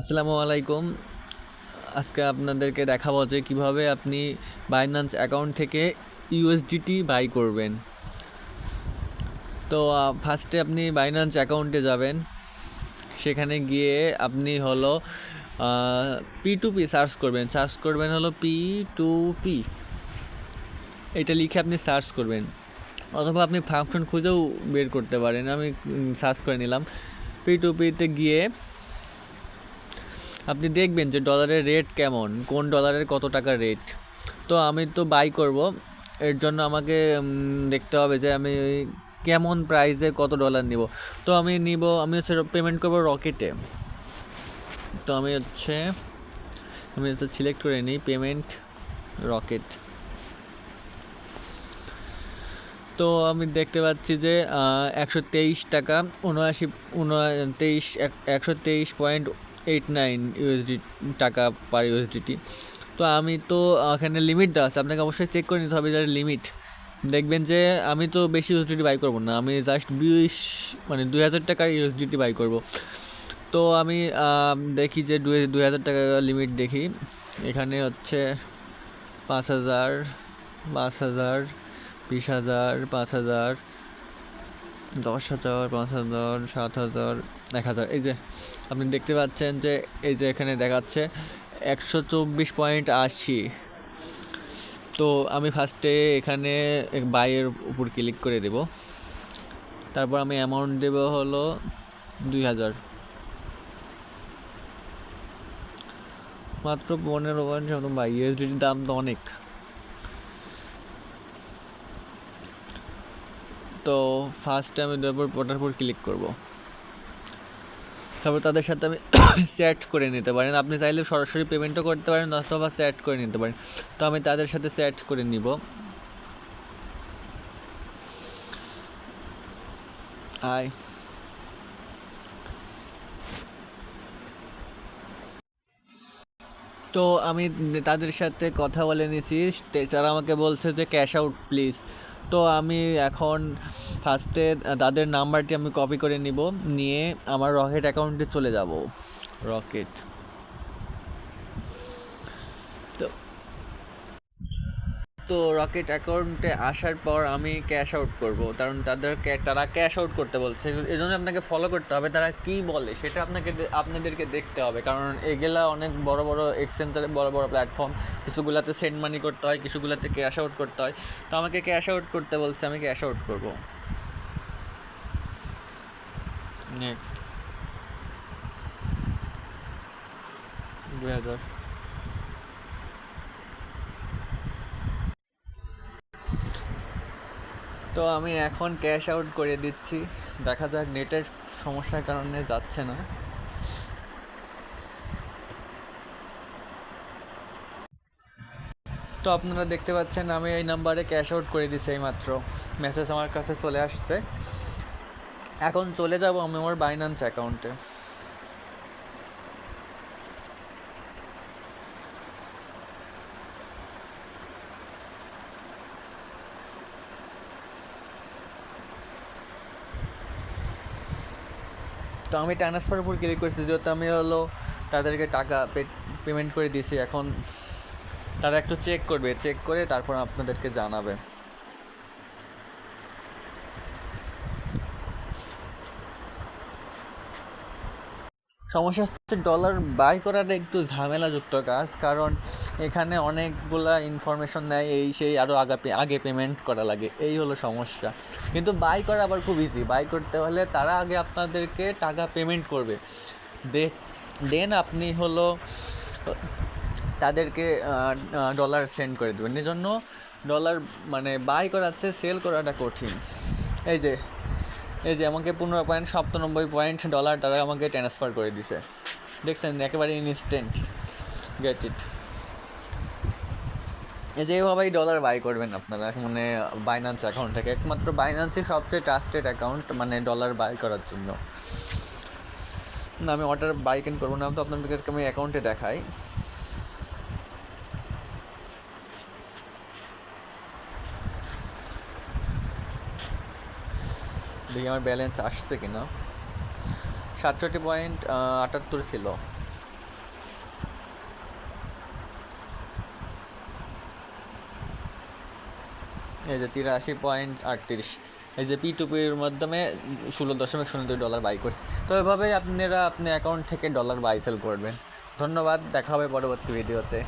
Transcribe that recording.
আসসালামু আলাইকুম। আজকে আপনাদেরকে দেখাবো যে কীভাবে আপনি বাইন্যান্স অ্যাকাউন্ট থেকে ইউএসডিটি বাই করবেন। তো ফার্স্টে আপনি বাইন্যান্স অ্যাকাউন্টে যাবেন। সেখানে গিয়ে আপনি হলো পি টু পি সার্চ করবেন। সার্চ করবেন হলো পি টু পি এটা লিখে আপনি সার্চ করবেন। অথবা আপনি ফাংশন খুঁজেও বের করতে পারেন। আমি সার্চ করে নিলাম। পি টু পিতে গিয়ে আপনি দেখবেন যে ডলারের রেট কেমন, কোন ডলারের কত টাকা রেট তো আমি তো বাই করব, এর জন্য আমাকে দেখতে হবে যে আমি কেমন প্রাইসে কত ডলার নিব। তো আমি নিব, আমি হচ্ছে পেমেন্ট করব রকেটে তো আমি হচ্ছে আমি হচ্ছে সিলেক্ট করে নিই পেমেন্ট রকেট তো আমি দেখতে পাচ্ছি যে একশো তেইশ টাকা, উনআশি উন তেইশ একশো তেইশ পয়েন্ট এইট নাইন ইউএসডি টাকা পার ইউএসডিটি তো আমি তো এখানে লিমিট দেওয়া আছে। আপনাকে অবশ্যই চেক করে নিতে হবে যার লিমিট দেখবেন যে আমি তো বেশি ইউএসডিটি বাই করব না। আমি জাস্ট বিশ মানে দুই হাজার টাকার ইউএসডিটি বাই করব। তো আমি দেখি যে দুই দুই হাজার টাকা লিমিট দেখি। এখানে হচ্ছে পাঁচ হাজার পাঁচ হাজার, বিশ হাজার, পাঁচ হাজার দশ হাজার, পাঁচ হাজার, সাত হাজার, এক হাজার। এই যে আপনি দেখতে পাচ্ছেন যে এই যে এখানে দেখাচ্ছে একশো চব্বিশ পয়েন্ট আশি। তো আমি ফার্স্টে এখানে বাইয়ের উপর ক্লিক করে দেব। তারপর আমি অ্যামাউন্ট দেব হলো দুই হাজার। মাত্র পনেরো পয়েন্ট বাই ইউএসডিটির দাম তো অনেক। তো ফার্স্টে আমি দেওয়ার ওটার উপর ক্লিক করব। তারপর তাদের সাথে আমি চ্যাট করে নিতে পারেন আপনি চাইলে সরাসরি পেমেন্টও করতে পারেন অথবা চ্যাট করে নিতে পারেন। তো আমি তাদের সাথে চ্যাট করে নিব। হাই তো আমি তাদের সাথে কথা বলে নিয়েছি তারা আমাকে বলছে যে ক্যাশ আউট প্লিজ তো আমি এখন ফার্স্টে তাদের নাম্বারটি আমি কপি করে নিব, নিয়ে আমার রকেট অ্যাকাউন্টে চলে যাব। রকেট তো রকেট অ্যাকাউন্টে আসার পর আমি ক্যাশ আউট করব। কারণ তাদের তারা ক্যাশ আউট করতে বলছে। এই জন্য আপনাকে ফলো করতে হবে, তারা কি বলে সেটা আপনাকে আপনাদেরকে দেখতে হবে। কারণ এগুলা অনেক বড় বড় এক্সচেঞ্জারে বড় বড় প্ল্যাটফর্ম কিছুগুলাতে সেন্ড মানি করতে হয়, কিছুগুলাতে ক্যাশ আউট করতে হয়। তো আমাকে ক্যাশ আউট করতে বলছে, আমি ক্যাশ আউট করব। নেক্সট দুই হাজার। তো আমি এখন ক্যাশ আউট করে দিচ্ছি। দেখা যাক নেটের সমস্যার কারণে যাচ্ছে না। তো আপনারা দেখতে পাচ্ছেন, আমি এই নাম্বারে ক্যাশ আউট করে দিচ্ছি এই মাত্র মেসেজ আমার কাছে চলে আসছে। এখন চলে যাব আমি আমার বাইন্যান্স অ্যাকাউন্টে তো আমি ট্রান্সফার উপর ক্লিক করেছি যেহেতু আমি হলো তাদেরকে টাকা পেমেন্ট করে দিয়েছি, এখন তারা একটু চেক করবে চেক করে তারপর আপনাদেরকে জানাবে। সমস্যা হচ্ছে ডলার বাই করাটা একটু ঝামেলাযুক্ত কাজ, কারণ এখানে অনেকগুলা ইনফরমেশন নেয়, এই সেই আরও আগে আগে পেমেন্ট করা লাগে, এই হলো সমস্যা। কিন্তু বাই করা আবার খুব ইজি বাই করতে হলে তারা আগে আপনাদেরকে টাকা পেমেন্ট করবে। দে দেন আপনি হলো, তাদেরকে ডলার সেন্ড করে দেবেন। এই জন্য ডলার মানে বাই করাচ্ছে সেল করাটা কঠিন। এই যে এই যে আমাকে পনেরো পয়েন্ট সপ্তানব্বই পয়েন্ট ডলার তারা আমাকে ট্রান্সফার করে দিছে। দেখছেন, একেবারে ইনস্ট্যান্ট গেট ইট এই যে এইভাবেই ডলার বাই করবেন আপনারা মানে বাইন্যান্স অ্যাকাউন্ট থেকে। একমাত্র বাইন্যান্সই সবচেয়ে ট্রাস্টেড অ্যাকাউন্ট মানে ডলার বাই করার জন্য। না, আমি অর্ডার বাই কেন করব না, তো আপনাদেরকে আমি অ্যাকাউন্টে দেখাই। দেখি আমার ব্যালেন্স আসছে কিনা। সাতষট্টি পয়েন্ট আটাত্তর ছিল। এই যে তিরাশি পয়েন্ট আটত্রিশ। এই যে পি টু পির মাধ্যমে ষোলো দশমিক শূন্য দুই ডলার বাই করছে। তো এভাবেই আপনারা আপনি অ্যাকাউন্ট থেকে ডলার বাই সেল করবেন। ধন্যবাদ, দেখা হবে পরবর্তী ভিডিওতে